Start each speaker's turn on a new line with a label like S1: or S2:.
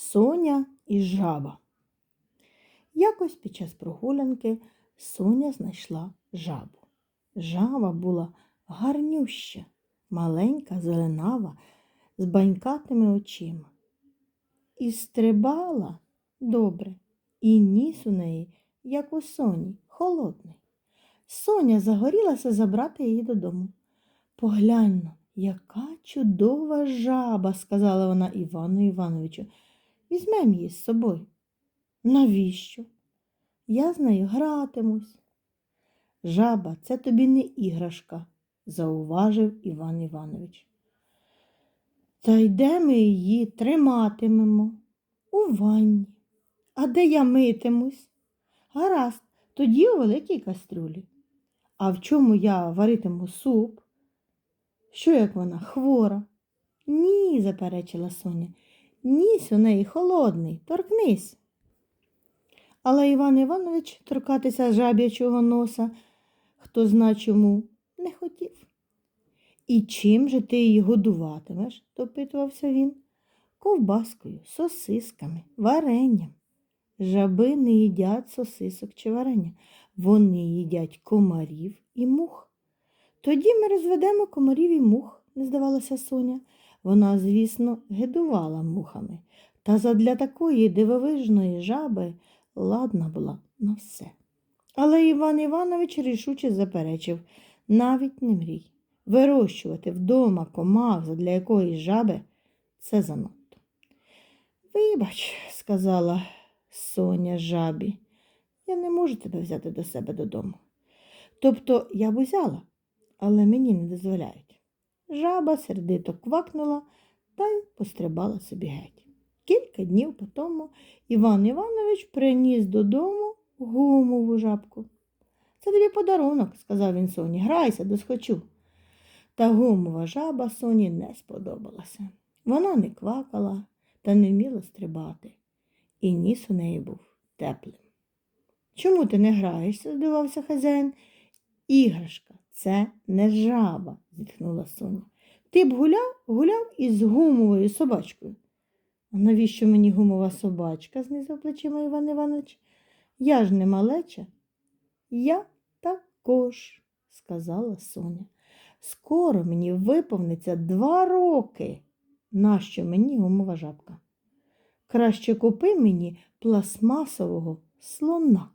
S1: Соня і жаба. Якось під час прогулянки Соня знайшла жабу. Жаба була гарнюща, маленька, зеленава, з банькатими очима. І стрибала добре, і ніс у неї, як у соні, холодний. Соня загорілася забрати її додому. Погляньно, яка чудова жаба, сказала вона Івану Івановичу. Візьмем її з собою. Навіщо? Я з нею гратимусь. Жаба, це тобі не іграшка, зауважив Іван Іванович. Та йде ми її триматимемо у ванні. А де я митимусь? Гаразд, тоді у великій кастрюлі. А в чому я варитиму суп? Що як вона хвора? Ні, заперечила Соня. Ніс у неї холодний, торкнись. Але Іван Іванович торкатися жаб'ячого носа, хто зна чому, не хотів. І чим же ти її годуватимеш? допитувався він. Ковбаскою, сосисками, варенням. Жаби не їдять сосисок чи варення. Вони їдять комарів і мух. Тоді ми розведемо комарів і мух, не здавалася Соня. Вона, звісно, гидувала мухами, та задля такої дивовижної жаби ладна була на все. Але Іван Іванович рішуче заперечив навіть не мрій. Вирощувати вдома комах задля якоїсь жаби це занадто. Вибач, сказала Соня жабі, я не можу тебе взяти до себе додому. Тобто я б узяла, але мені не дозволяють. Жаба сердито квакнула та й пострибала собі геть. Кілька днів по тому Іван Іванович приніс додому гумову жабку. Це тобі подарунок, сказав він Соні. Грайся, досхочу. Та гумова жаба Соні не сподобалася. Вона не квакала та не вміла стрибати, і ніс у неї був теплим. Чому ти не граєшся? здивався хазяїн. Іграшка, це не жаба, зітхнула Соня. Ти б гуляв, гуляв із гумовою собачкою. А навіщо мені гумова собачка? знизав плечима Іван Іванович. Я ж не малеча. Я також, сказала Соня. Скоро мені виповниться два роки. Нащо мені гумова жабка? Краще купи мені пластмасового слона.